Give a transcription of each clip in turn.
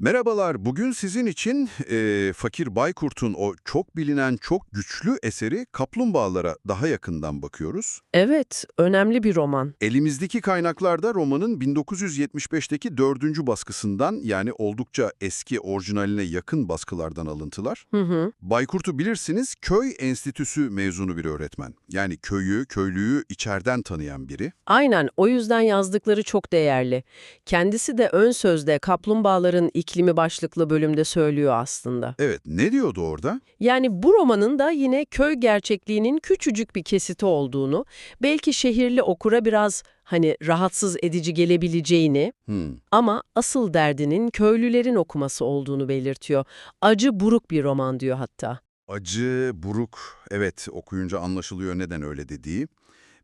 Merhabalar, bugün sizin için eee, Fakir Baykurt'un o çok bilinen, çok güçlü eseri Kaplumbağalara daha yakından bakıyoruz. Evet, önemli bir roman. Elimizdeki kaynaklarda romanın 1975'teki dördüncü baskısından yani oldukça eski orijinaline yakın baskılardan alıntılar. Hı hı. Baykurt'u bilirsiniz, köy enstitüsü mezunu bir öğretmen. Yani köyü, köylüyü içeriden tanıyan biri. Aynen, o yüzden yazdıkları çok değerli. Kendisi de ön sözde kaplumbağaların iklimi başlıklı bölümde söylüyor aslında. Evet, ne diyordu orada? Yani bu romanın da yine köy gerçekliğinin küçücük bir kesiti olduğunu, belki şehirli okura biraz hani rahatsız edici gelebileceğini Hmm. ama asıl derdinin köylülerin okuması olduğunu belirtiyor. Acı buruk bir roman diyor hatta. Acı, buruk, evet okuyunca anlaşılıyor neden öyle dediği.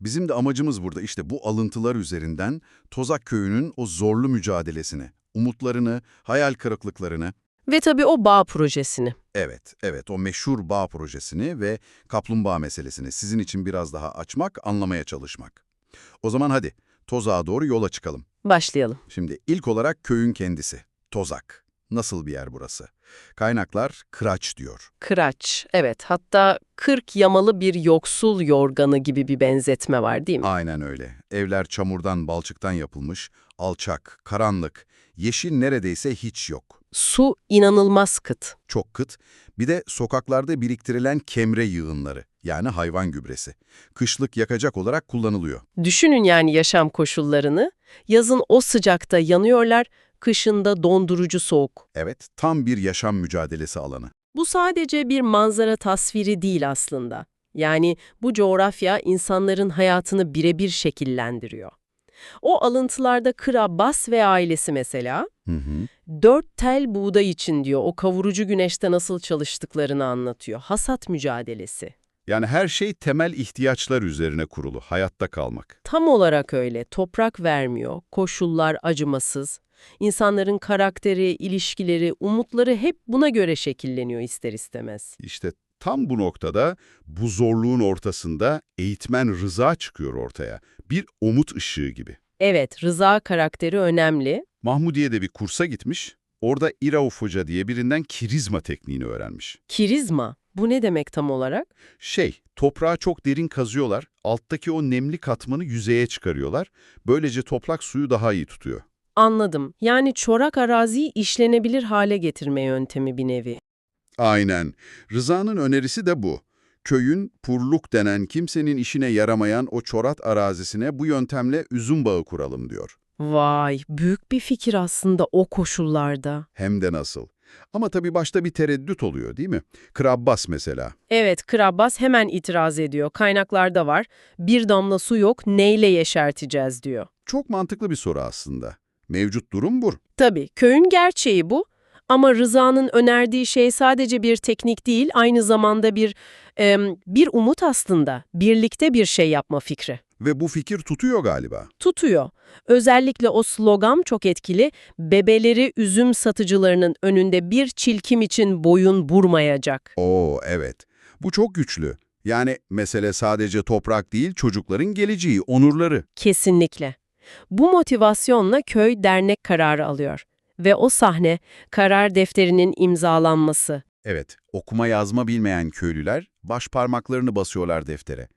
Bizim de amacımız burada işte bu alıntılar üzerinden Tozak Köyü'nün o zorlu mücadelesini, umutlarını, hayal kırıklıklarını, Ve tabii o bağ projesini. evet, evet o meşhur bağ projesini ve kaplumbağa meselesini sizin için biraz daha açmak, anlamaya çalışmak. O zaman hadi Tozak'a doğru yola çıkalım. Başlayalım. Şimdi ilk olarak köyün kendisi, Tozak. Nasıl bir yer burası? Kaynaklar Kıraç diyor. Kıraç, evet. Hatta kırk yamalı bir yoksul yorganı gibi bir benzetme var değil mi? Aynen öyle. Evler çamurdan, balçıktan yapılmış, alçak, karanlık, yeşil neredeyse hiç yok. Su inanılmaz kıt. Çok kıt. Bir de sokaklarda biriktirilen kemre yığınları, yani hayvan gübresi. Kışlık yakacak olarak kullanılıyor. Düşünün yani yaşam koşullarını. Yazın o sıcakta yanıyorlar, kışında dondurucu soğuk. Evet, tam bir yaşam mücadelesi alanı. Bu sadece bir manzara tasviri değil aslında. Yani bu coğrafya insanların hayatını birebir şekillendiriyor. O alıntılarda Kır Abbas ve ailesi mesela, Hı hı. dört tel buğday için diyor o kavurucu güneşte nasıl çalıştıklarını anlatıyor. Hasat mücadelesi. Yani her şey temel ihtiyaçlar üzerine kurulu, hayatta kalmak. Tam olarak öyle. Toprak vermiyor, koşullar acımasız. İnsanların karakteri, ilişkileri, umutları hep buna göre şekilleniyor ister istemez. İşte tam bu noktada, bu zorluğun ortasında eğitmen Rıza çıkıyor ortaya. Bir umut ışığı gibi. Evet, Rıza karakteri önemli. Mahmudiye'de bir kursa gitmiş, orada İrauf Hoca diye birinden kirizma tekniğini öğrenmiş. Kirizma, bu ne demek tam olarak? Şey, toprağı çok derin kazıyorlar, alttaki o nemli katmanı yüzeye çıkarıyorlar. Böylece toprak suyu daha iyi tutuyor. Anladım. Yani çorak araziyi işlenebilir hale getirme yöntemi bir nevi. Aynen. Rıza'nın önerisi de bu. Köyün purluk denen kimsenin işine yaramayan o çorat arazisine bu yöntemle üzüm bağı kuralım diyor. Vay, büyük bir fikir aslında o koşullarda. Hem de nasıl. Ama tabii başta bir tereddüt oluyor değil mi? Krabbas mesela. Evet, Krabbas hemen itiraz ediyor. Kaynaklarda var. Bir damla su yok, neyle yeşerteceğiz diyor. Çok mantıklı bir soru aslında. Mevcut durum bu. Tabii, köyün gerçeği bu. Ama Rıza'nın önerdiği şey sadece bir teknik değil, aynı zamanda bir em, bir umut aslında. Birlikte bir şey yapma fikri. Ve bu fikir tutuyor galiba. Tutuyor. Özellikle o slogan çok etkili. Bebeleri üzüm satıcılarının önünde bir çilkim için boyun burmayacak. Oo evet. Bu çok güçlü. Yani mesele sadece toprak değil, çocukların geleceği, onurları. Kesinlikle. Bu motivasyonla köy dernek kararı alıyor. Ve o sahne karar defterinin imzalanması. Evet, okuma yazma bilmeyen köylüler baş parmaklarını basıyorlar deftere.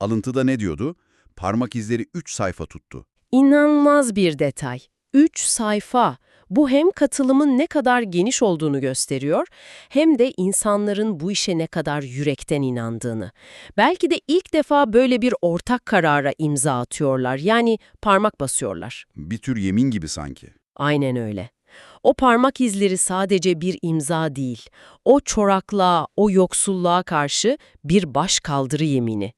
Alıntıda ne diyordu? Parmak izleri 3 sayfa tuttu. İnanılmaz bir detay. Üç sayfa. Bu hem katılımın ne kadar geniş olduğunu gösteriyor, hem de insanların bu işe ne kadar yürekten inandığını. Belki de ilk defa böyle bir ortak karara imza atıyorlar, yani parmak basıyorlar. Bir tür yemin gibi sanki. Aynen öyle. O parmak izleri sadece bir imza değil, o çoraklığa, o yoksulluğa karşı bir baş kaldırı yemini.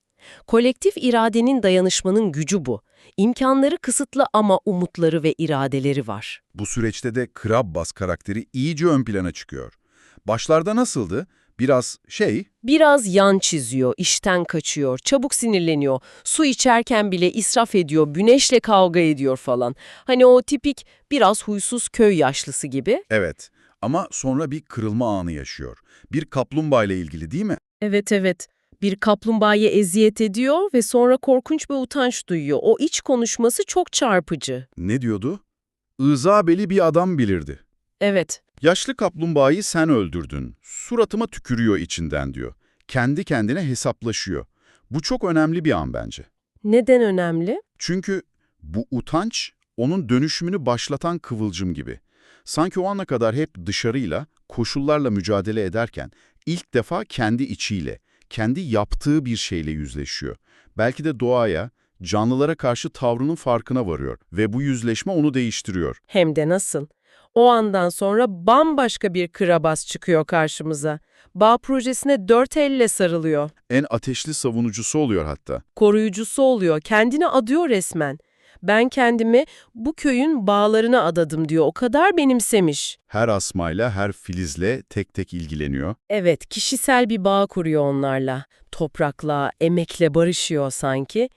Kolektif iradenin dayanışmanın gücü bu. İmkanları kısıtlı ama umutları ve iradeleri var. Bu süreçte de Krabbas karakteri iyice ön plana çıkıyor. Başlarda nasıldı? Biraz şey, Biraz yan çiziyor, işten kaçıyor, çabuk sinirleniyor, su içerken bile israf ediyor, güneşle kavga ediyor falan. Hani o tipik biraz huysuz köy yaşlısı gibi. evet. Ama sonra bir kırılma anı yaşıyor. Bir kaplumbağa ile ilgili değil mi? Evet evet. Bir kaplumbağaya eziyet ediyor ve sonra korkunç bir utanç duyuyor. O iç konuşması çok çarpıcı. Ne diyordu? Izabeli bir adam bilirdi. Evet, Yaşlı kaplumbağayı sen öldürdün. Suratıma tükürüyor içinden diyor. Kendi kendine hesaplaşıyor. Bu çok önemli bir an bence. Neden önemli? Çünkü bu utanç onun dönüşümünü başlatan kıvılcım gibi. Sanki o ana kadar hep dışarıyla, koşullarla mücadele ederken ilk defa kendi içiyle, kendi yaptığı bir şeyle yüzleşiyor. Belki de doğaya, canlılara karşı tavrının farkına varıyor ve bu yüzleşme onu değiştiriyor. Hem de nasıl? O andan sonra bambaşka bir kırabas çıkıyor karşımıza. Bağ projesine dört elle sarılıyor. En ateşli savunucusu oluyor hatta. Koruyucusu oluyor. Kendini adıyor resmen. Ben kendimi bu köyün bağlarına adadım diyor. O kadar benimsemiş. Her asmayla, her filizle tek tek ilgileniyor. Evet, kişisel bir bağ kuruyor onlarla. Toprakla, emekle barışıyor sanki.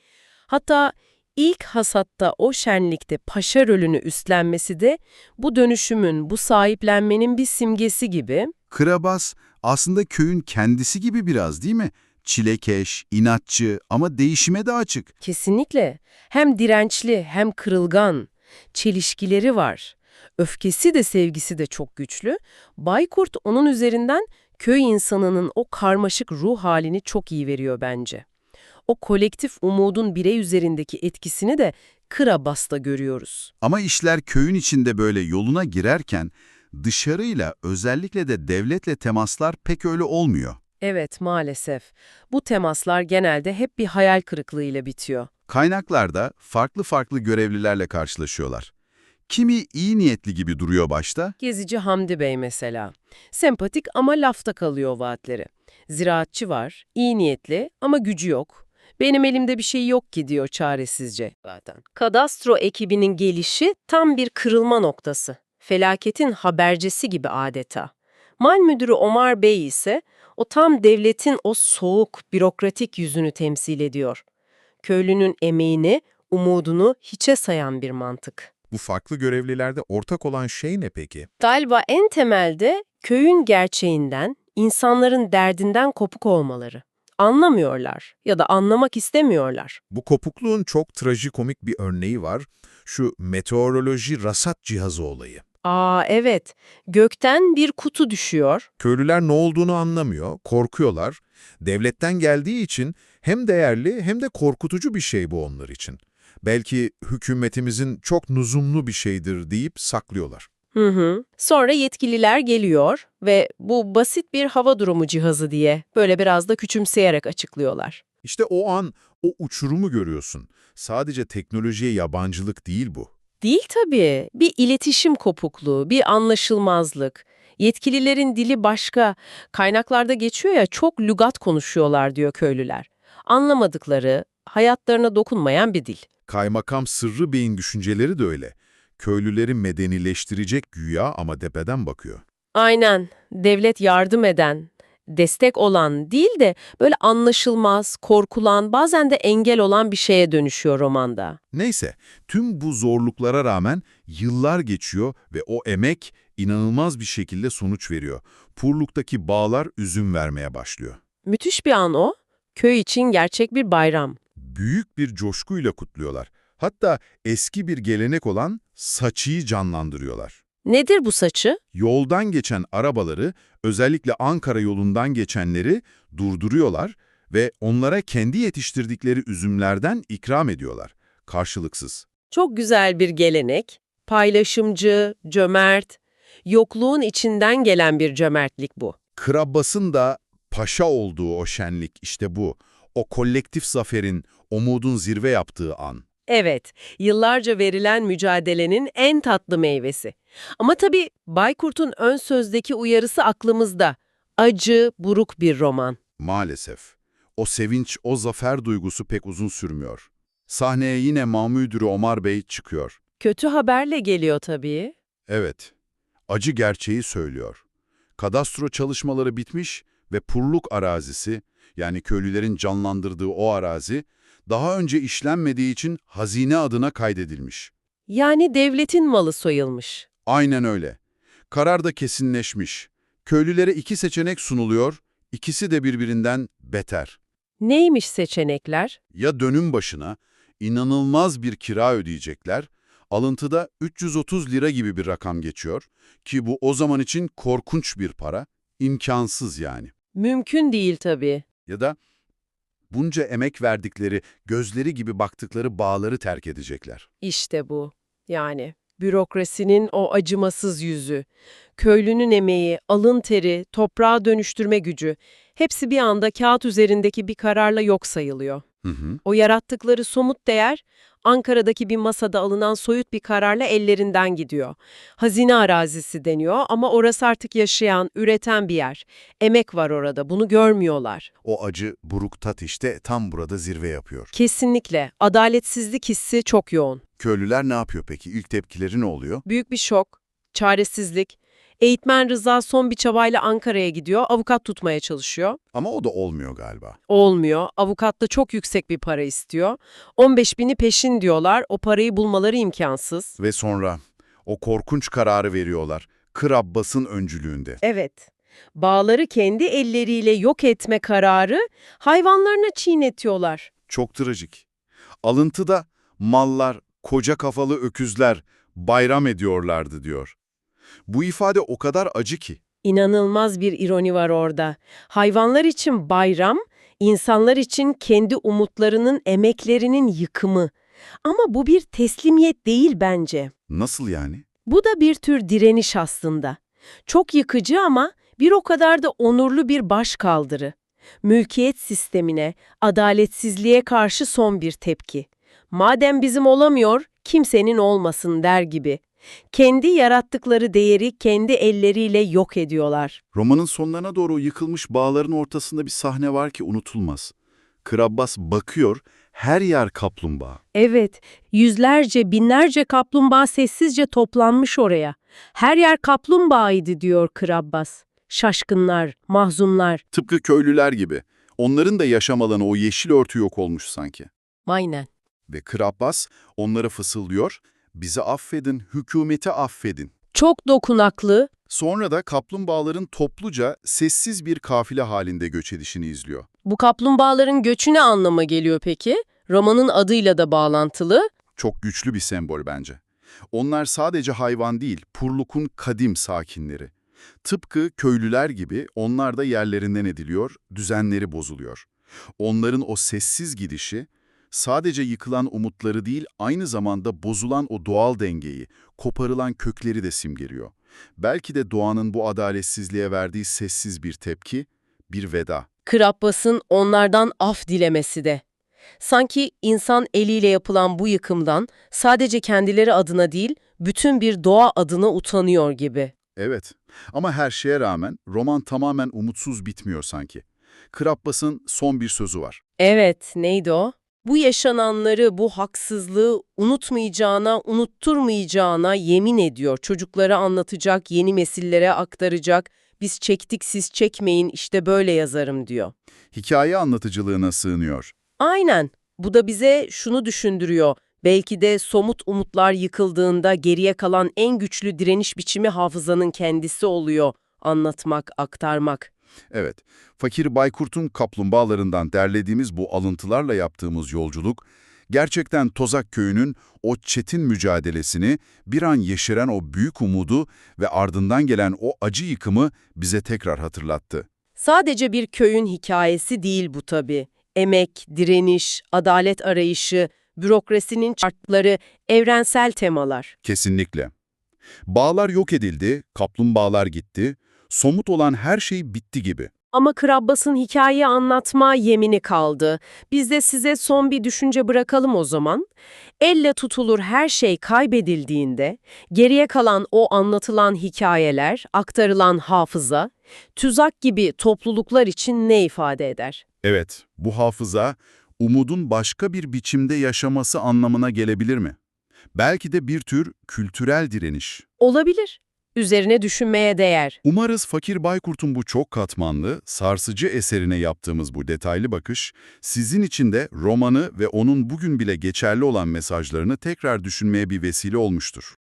Hatta ilk hasatta o şenlikte paşa rolünü üstlenmesi de bu dönüşümün, bu sahiplenmenin bir simgesi gibi. Kırabas aslında köyün kendisi gibi biraz değil mi? Çilekeş, inatçı ama değişime de açık. Kesinlikle. Hem dirençli hem kırılgan. Çelişkileri var. Öfkesi de sevgisi de çok güçlü. Baykurt onun üzerinden köy insanının o karmaşık ruh halini çok iyi veriyor bence. O kolektif umudun birey üzerindeki etkisini de Kırabas'ta görüyoruz. Ama işler köyün içinde böyle yoluna girerken dışarıyla özellikle de devletle temaslar pek öyle olmuyor. Evet maalesef. Bu temaslar genelde hep bir hayal kırıklığıyla bitiyor. Kaynaklarda farklı farklı görevlilerle karşılaşıyorlar. Kimi iyi niyetli gibi duruyor başta, Gezici Hamdi Bey mesela. Sempatik ama lafta kalıyor vaatleri. Ziraatçı var, iyi niyetli ama gücü yok. Benim elimde bir şey yok ki diyor çaresizce zaten. Kadastro ekibinin gelişi tam bir kırılma noktası. Felaketin habercisi gibi adeta. Mal müdürü Omar Bey ise o tam devletin o soğuk, bürokratik yüzünü temsil ediyor. Köylünün emeğini, umudunu hiçe sayan bir mantık. Bu farklı görevlilerde ortak olan şey ne peki? Galiba en temelde köyün gerçeğinden, insanların derdinden kopuk olmaları. Anlamıyorlar ya da anlamak istemiyorlar. Bu kopukluğun çok trajikomik bir örneği var. Şu meteoroloji rasat cihazı olayı. Aa evet, gökten bir kutu düşüyor. Köylüler ne olduğunu anlamıyor, korkuyorlar. Devletten geldiği için hem değerli hem de korkutucu bir şey bu onlar için. Belki hükümetimizin çok nuzumlu bir şeydir deyip saklıyorlar. Hı hı. Sonra yetkililer geliyor ve bu basit bir hava durumu cihazı diye böyle biraz da küçümseyerek açıklıyorlar. İşte o an o uçurumu görüyorsun. Sadece teknolojiye yabancılık değil bu. Değil tabii. Bir iletişim kopukluğu, bir anlaşılmazlık. Yetkililerin dili başka. Kaynaklarda geçiyor ya çok lügat konuşuyorlar diyor köylüler. Anlamadıkları, hayatlarına dokunmayan bir dil. Kaymakam Sırrı Bey'in düşünceleri de öyle. Köylüleri medenileştirecek güya ama tepeden bakıyor. Aynen. Devlet yardım eden, destek olan değil de böyle anlaşılmaz, korkulan, bazen de engel olan bir şeye dönüşüyor romanda. Neyse, tüm bu zorluklara rağmen yıllar geçiyor ve o emek inanılmaz bir şekilde sonuç veriyor. Purluk'taki bağlar üzüm vermeye başlıyor. Müthiş bir an o. Köy için gerçek bir bayram. Büyük bir coşkuyla kutluyorlar. Hatta eski bir gelenek olan saçıyı canlandırıyorlar. Nedir bu saçı? Yoldan geçen arabaları, özellikle Ankara yolundan geçenleri durduruyorlar ve onlara kendi yetiştirdikleri üzümlerden ikram ediyorlar. Karşılıksız. Çok güzel bir gelenek. Paylaşımcı, cömert, yokluğun içinden gelen bir cömertlik bu. Kırabbas'ın da paşa olduğu o şenlik işte bu. O kolektif zaferin, umudun zirve yaptığı an. Evet, yıllarca verilen mücadelenin en tatlı meyvesi. Ama tabii Baykurt'un ön sözdeki uyarısı aklımızda. Acı, buruk bir roman. Maalesef. O sevinç, o zafer duygusu pek uzun sürmüyor. Sahneye yine mamüdürü Omar Bey çıkıyor. Kötü haberle geliyor tabii. Evet, acı gerçeği söylüyor. Kadastro çalışmaları bitmiş ve Purluk arazisi, yani köylülerin canlandırdığı o arazi, daha önce işlenmediği için hazine adına kaydedilmiş. Yani devletin malı soyulmuş. Aynen öyle. Karar da kesinleşmiş. Köylülere iki seçenek sunuluyor, ikisi de birbirinden beter. Neymiş seçenekler? Ya dönüm başına inanılmaz bir kira ödeyecekler, Alıntıda 330 lira gibi bir rakam geçiyor ki bu o zaman için korkunç bir para, imkansız yani. Mümkün değil tabii. Ya da bunca emek verdikleri, gözleri gibi baktıkları bağları terk edecekler. İşte bu. Yani bürokrasinin o acımasız yüzü, köylünün emeği, alın teri, toprağa dönüştürme gücü hepsi bir anda kağıt üzerindeki bir kararla yok sayılıyor. Hı hı. O yarattıkları somut değer Ankara'daki bir masada alınan soyut bir kararla ellerinden gidiyor. Hazine arazisi deniyor ama orası artık yaşayan, üreten bir yer. Emek var orada, bunu görmüyorlar. O acı, buruk tat işte tam burada zirve yapıyor. Kesinlikle. Adaletsizlik hissi çok yoğun. Köylüler ne yapıyor peki? İlk tepkileri ne oluyor? Büyük bir şok, çaresizlik. Eğitmen Rıza son bir çabayla Ankara'ya gidiyor, avukat tutmaya çalışıyor. Ama o da olmuyor galiba. Olmuyor, avukat da çok yüksek bir para istiyor. 15 bini peşin diyorlar, o parayı bulmaları imkansız. Ve sonra o korkunç kararı veriyorlar. Kır Abbas'ın öncülüğünde. Evet, bağları kendi elleriyle yok etme kararı hayvanlarına çiğnetiyorlar. Çok trajik. Alıntıda mallar, koca kafalı öküzler bayram ediyorlardı diyor. Bu ifade o kadar acı ki. İnanılmaz bir ironi var orada. Hayvanlar için bayram, insanlar için kendi umutlarının, emeklerinin yıkımı. Ama bu bir teslimiyet değil bence. Nasıl yani? Bu da bir tür direniş aslında. Çok yıkıcı ama bir o kadar da onurlu bir başkaldırı. Mülkiyet sistemine, adaletsizliğe karşı son bir tepki. Madem bizim olamıyor, kimsenin olmasın der gibi. Kendi yarattıkları değeri kendi elleriyle yok ediyorlar. Romanın sonlarına doğru yıkılmış bağların ortasında bir sahne var ki unutulmaz. Kır Abbas bakıyor, her yer kaplumbağa. Evet, yüzlerce, binlerce kaplumbağa sessizce toplanmış oraya. Her yer kaplumbağaydı diyor Krabbas. Şaşkınlar, mahzunlar. Tıpkı köylüler gibi. Onların da yaşam alanı o yeşil örtü yok olmuş sanki. Aynen. Ve Kır Abbas onlara fısıldıyor, bizi affedin, hükümeti affedin. Çok dokunaklı, Sonra da kaplumbağaların topluca sessiz bir kafile halinde göç edişini izliyor. Bu kaplumbağaların göçü ne anlama geliyor peki? Romanın adıyla da bağlantılı. Çok güçlü bir sembol bence. Onlar sadece hayvan değil, Purluk'un kadim sakinleri. Tıpkı köylüler gibi onlar da yerlerinden ediliyor, düzenleri bozuluyor. Onların o sessiz gidişi, sadece yıkılan umutları değil, aynı zamanda bozulan o doğal dengeyi, koparılan kökleri de simgeliyor. Belki de doğanın bu adaletsizliğe verdiği sessiz bir tepki, bir veda. Krabbas'ın onlardan af dilemesi de. Sanki insan eliyle yapılan bu yıkımdan sadece kendileri adına değil, bütün bir doğa adına utanıyor gibi. Evet ama her şeye rağmen roman tamamen umutsuz bitmiyor sanki. Krabbas'ın son bir sözü var. Evet, neydi o? Bu yaşananları, bu haksızlığı unutmayacağına, unutturmayacağına yemin ediyor. Çocuklara anlatacak, yeni nesillere aktaracak. Biz çektik, siz çekmeyin, işte böyle yazarım diyor. Hikaye anlatıcılığına sığınıyor. Aynen. Bu da bize şunu düşündürüyor. Belki de somut umutlar yıkıldığında geriye kalan en güçlü direniş biçimi hafızanın kendisi oluyor. Anlatmak, aktarmak. Evet, Fakir Baykurt'un kaplumbağalarından derlediğimiz bu alıntılarla yaptığımız yolculuk, gerçekten Tozak Köyü'nün o çetin mücadelesini, bir an yeşeren o büyük umudu ve ardından gelen o acı yıkımı bize tekrar hatırlattı. Sadece bir köyün hikayesi değil bu tabii. Emek, direniş, adalet arayışı, bürokrasinin şartları, evrensel temalar. Kesinlikle. Bağlar yok edildi, kaplumbağalar gitti, somut olan her şey bitti gibi. Ama Krabbas'ın hikaye anlatma yemini kaldı. Biz de size son bir düşünce bırakalım o zaman. Elle tutulur her şey kaybedildiğinde, geriye kalan o anlatılan hikayeler, aktarılan hafıza, tüzak gibi topluluklar için ne ifade eder? Evet, bu hafıza, umudun başka bir biçimde yaşaması anlamına gelebilir mi? Belki de bir tür kültürel direniş. Olabilir. Üzerine düşünmeye değer. Umarız Fakir Baykurt'un bu çok katmanlı, sarsıcı eserine yaptığımız bu detaylı bakış, sizin için de romanı ve onun bugün bile geçerli olan mesajlarını tekrar düşünmeye bir vesile olmuştur.